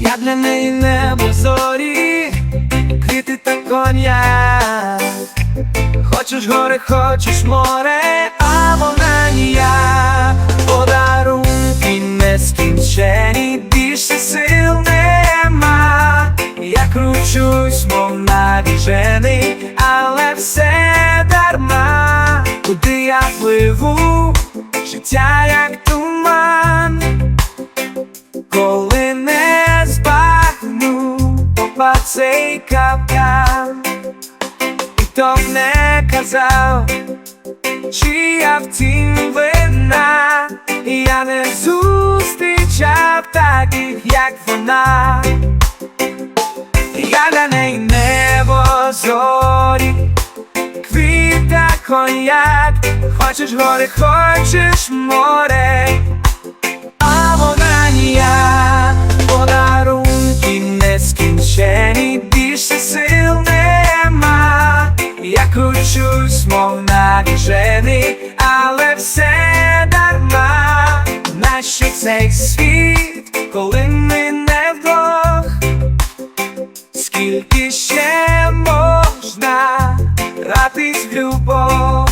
Я для неї небо зорі, квіти та коньяк. Хочеш гори, хочеш море, а вона ніяк. Подарунки нескінчені, більше сил нема. Я кручусь, мов навіжений, але все дарма. Куди я пливу, коли не збагну, попа цей капкан, і то не казав, чи я втім вина, і я не зустрічав таких, як вона. Я для неї небо зорі, квіта коньяк, хочеш гори, хочеш море. Кручусь, мов навіжений, але все дарма. Нащо цей світ, коли ми не вдвох? Скільки ще можна гратись в любов?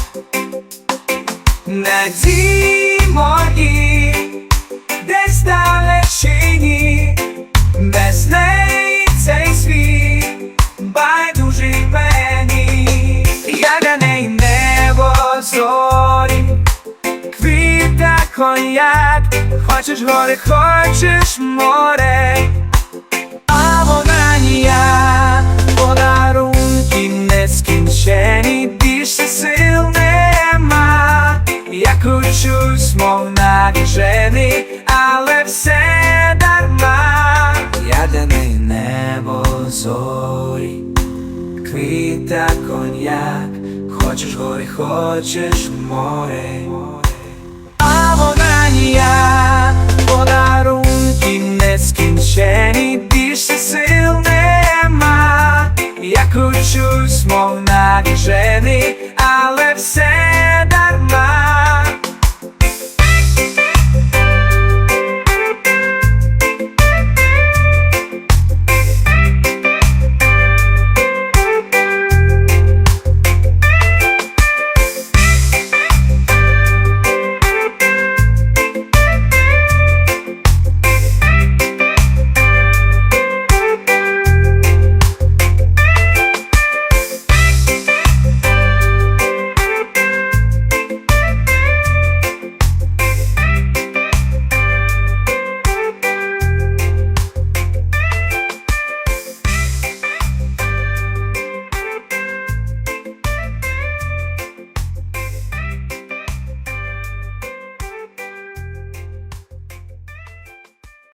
Надії мої десь далечині, коньяк, хочеш гори, хочеш море, а вона ніяк подарунки нескінчені, більше сил нема. Я кручусь, мов навіжений, але все дарма. Я для неї небо зорі, квіта коньяк, хочеш гори, хочеш море, кохання, подарунки нескінчені, більше сил нема, я кручусь, мов навіжений, але все дарма.